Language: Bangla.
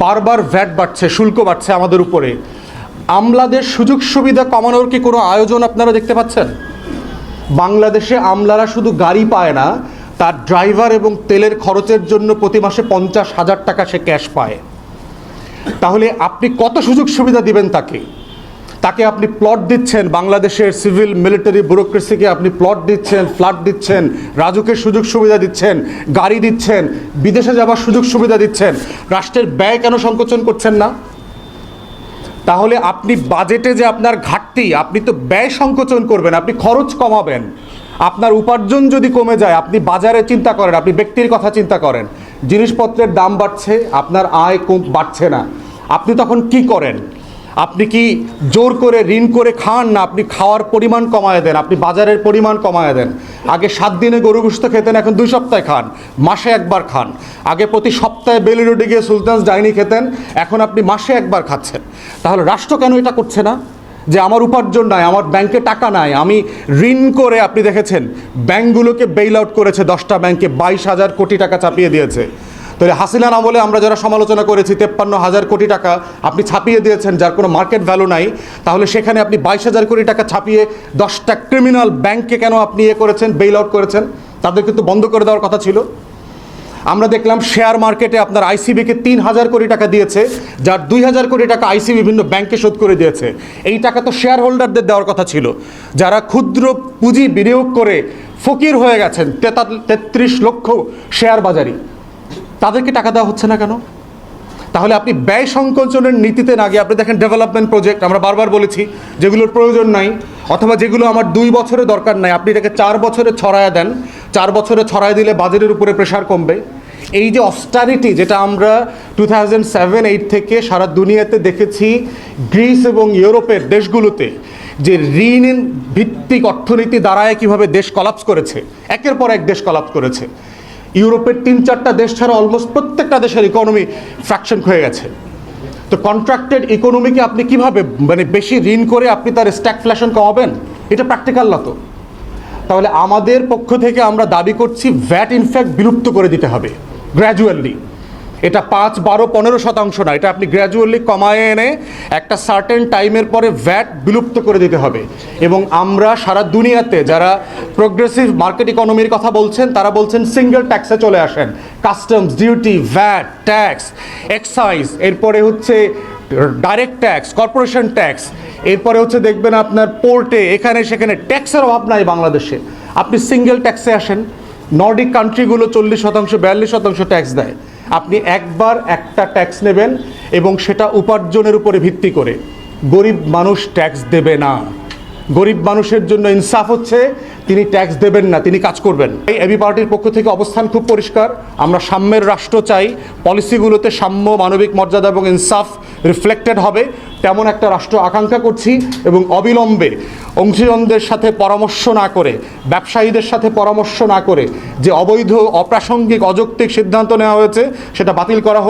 বারবার ভ্যাট বাড়ছে, শুল্ক বাড়ছে আমাদের উপরে। আমলাদের সুযোগ সুবিধা কমানোর কি কোনো আয়োজন আপনারা দেখতে পাচ্ছেন? বাংলাদেশে আমলারা শুধু গাড়ি পায় না, তার ড্রাইভার এবং তেলের খরচের জন্য প্রতি মাসে পঞ্চাশ হাজার টাকা সে ক্যাশ পায়। তাহলে আপনি কত সুযোগ সুবিধা দিবেন তাকে? তাকে আপনি প্লট দিচ্ছেন, বাংলাদেশের সিভিল মিলিটারি ব্যুরোক্রেসিকে আপনি প্লট দিচ্ছেন ফ্ল্যাট দিচ্ছেন, রাজুকের সুযোগ সুবিধা দিচ্ছেন, গাড়ি দিচ্ছেন, বিদেশে যাবার সুযোগ সুবিধা দিচ্ছেন, রাষ্ট্রের ব্যয় কেন সংকোচন করছেন না? তাহলে আপনি বাজেটে যে আপনার ঘাটতি, আপনি তো ব্যয় সংকোচন করবেন, আপনি খরচ কমাবেন। আপনার উপার্জন যদি কমে যায়, আপনি বাজারে চিন্তা করেন, আপনি ব্যক্তির কথা চিন্তা করেন, জিনিসপত্রের দাম বাড়ছে, আপনার আয় কম বাড়ছে না। আপনি তখন কি করেন? আপনি কি জোর করে, ঋণ করে খান না? আপনি খাওয়ার পরিমাণ কমায় দেন, আপনি বাজারের পরিমাণ কমায় দেন। আগে সাত দিনে গরু গোস্ত খেতেন, এখন দুই সপ্তাহে খান, মাসে একবার খান। আগে প্রতি সপ্তাহে বেলি রোডে গিয়ে সুলতানস ডাইনি খেতেন, এখন আপনি মাসে একবার খাচ্ছেন। তাহলে রাষ্ট্র কেন এটা করছে না? যে আমার উপার্জন নাই, আমার ব্যাংকে টাকা নাই, আমি ঋণ করে আপনি দেখেছেন, ব্যাংকগুলোকে বেইল আউট করেছে, দশটা ব্যাংকে বাইশ হাজার কোটি টাকা চাপিয়ে দিয়েছে। তাহলে হাসিনার আমলে আমরা যারা সমালোচনা করেছি, তেপ্পান্ন হাজার কোটি টাকা আপনি ছাপিয়ে দিয়েছেন, যার কোনো মার্কেট ভ্যালু নাই, তাহলে সেখানে আপনি বাইশ হাজার কোটি টাকা ছাপিয়ে দশটা ক্রিমিনাল ব্যাংককে কেন আপনি ইয়ে করেছেন বেইল আউট করেছেন? তাদের কিন্তু বন্ধ করে দেওয়ার কথা ছিল। আমরা দেখলাম শেয়ার মার্কেটে আপনার আইসিবিকে তিন হাজার কোটি টাকা দিয়েছে, যার দুই হাজার কোটি টাকা আইসি বিভিন্ন ব্যাংকে শোধ করে দিয়েছে। এই টাকা তো শেয়ার হোল্ডারদের দেওয়ার কথা ছিল। যারা ক্ষুদ্র পুঁজি বিনিয়োগ করে ফকির হয়ে গেছেন, তেতাল তেত্রিশ লক্ষ শেয়ার বাজারি। তাদেরকে টাকা দেওয়া হচ্ছে না কেন? তাহলে আপনি ব্যয় সংকোচনের নীতিতে না গিয়ে আপনি দেখেন ডেভেলপমেন্ট প্রজেক্ট, আমরা বারবার বলেছি যেগুলোর প্রয়োজন নাই, অথবা যেগুলো আমার দুই বছরে দরকার নাই, আপনি এটাকে চার বছরে ছড়ায় দেন, চার বছরে ছড়ায় দিলে বাজারের উপরে প্রেশার কমবে। এই যে অস্টারিটি যেটা আমরা টু থাউজেন্ড সেভেন এইট থেকে সারা দুনিয়াতে দেখেছি, গ্রিস এবং ইউরোপের দেশগুলোতে, যে ঋণ ভিত্তিক অর্থনীতি দ্বারায় কীভাবে দেশ কলাপস করেছে, একের পর এক দেশ কলাপস করেছে। ইউরোপের তিন চারটা দেশ ছাড়া অলমোস্ট প্রত্যেকটা দেশের ইকোনমি ফ্র্যাকশন হয়ে গেছে। তো কন্ট্রাক্টেড ইকোনমিকে আপনি কীভাবে মানে বেশি ঋণ করে আপনি তার স্ট্যাকফ্লেশন কমাবেন? এটা প্র্যাকটিক্যাল না তো। তাহলে আমাদের পক্ষ থেকে আমরা দাবি করছি ভ্যাট ইনফ্যাক্ট বিলুপ্ত করে দিতে হবে গ্র্যাজুয়ালি এটা পাঁচ, বারো, পনেরো শতাংশ না, এটা আপনি গ্র্যাজুয়ালি কমায় এনে একটা সার্টেন টাইমের পরে ভ্যাট বিলুপ্ত করে দিতে হবে। এবং আমরা সারা দুনিয়াতে যারা প্রোগ্রেসিভ মার্কেট ইকোনমির কথা বলছেন, তারা বলছেন সিঙ্গেল ট্যাক্সে চলে আসেন। Customs duty VAT tax excise এরপরে হচ্ছে ডাইরেক্ট ট্যাক্স কর্পোরেশন ট্যাক্স এরপরে হচ্ছে দেখবেন আপনার পোর্টে এখানে সেখানে ট্যাক্সের অভাব নাই বাংলাদেশে। আপনি সিঙ্গেল ট্যাক্সে আসেন নর্ডিক কান্ট্রিগুলো চল্লিশ শতাংশ, বিয়াল্লিশ শতাংশ ট্যাক্স দেয়। আপনি একবার একটা ট্যাক্স নেবেন এবং সেটা উপার্জনের উপরে ভিত্তি করে গরিব মানুষ ট্যাক্স দেবে না। গরিব মানুষের জন্য ইনসাফ হচ্ছে, তিনি ট্যাক্স দেবেন না, তিনি কাজ করবেন। এই এবি পার্টির পক্ষ থেকে অবস্থান খুব পরিষ্কার। আমরা সাম্যের রাষ্ট্র চাই, পলিসিগুলোতে সাম্য, মানবিক মর্যাদা এবং ইনসাফ রিফ্লেক্টেড হবে। তেমন একটা রাষ্ট্র আকাঙ্ক্ষা করছি এবং অবিলম্বে অংশীজনদের সাথে পরামর্শ না করে, ব্যবসায়ীদের সাথে পরামর্শ না করে যে অবৈধ, অপ্রাসঙ্গিক, অযৌক্তিক সিদ্ধান্ত নেওয়া হয়েছে, সেটা বাতিল করা হোক।